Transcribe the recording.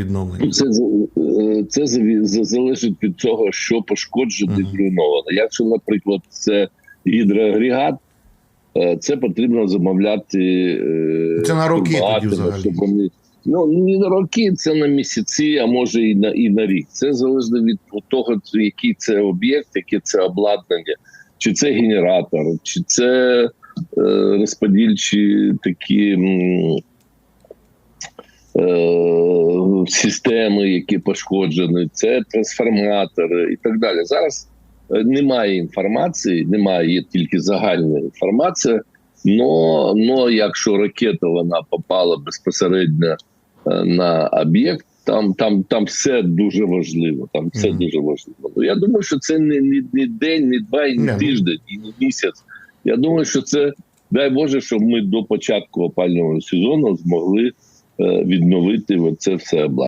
відновлення? Це е, це залежить від того, що пошкоджено і зруйновано. Якщо, наприклад, це гідроагрегат, е, це потрібно замовляти. е, Це на роки багато, тоді взагалі. Ну не на роки, це на місяці, а може і на і на рік. Це залежно від того, який це об'єкт, яке це обладнання, чи це генератор, чи це е, розподільчі такі. е, системи, які пошкоджені, це трансформатори і так далі. Зараз е, немає інформації, немає є тільки загальна інформація. Но, но якщо ракета вона попала безпосередньо е, на об'єкт, там, там, там все дуже важливо. Там все Мгм. дуже важливо. Ну, я думаю, що це не, не, не день, не два, і Не, ну. тиждень, і не місяць. Я думаю, що це дай Боже, щоб ми до початку опального сезону змогли відновити це все обладнання.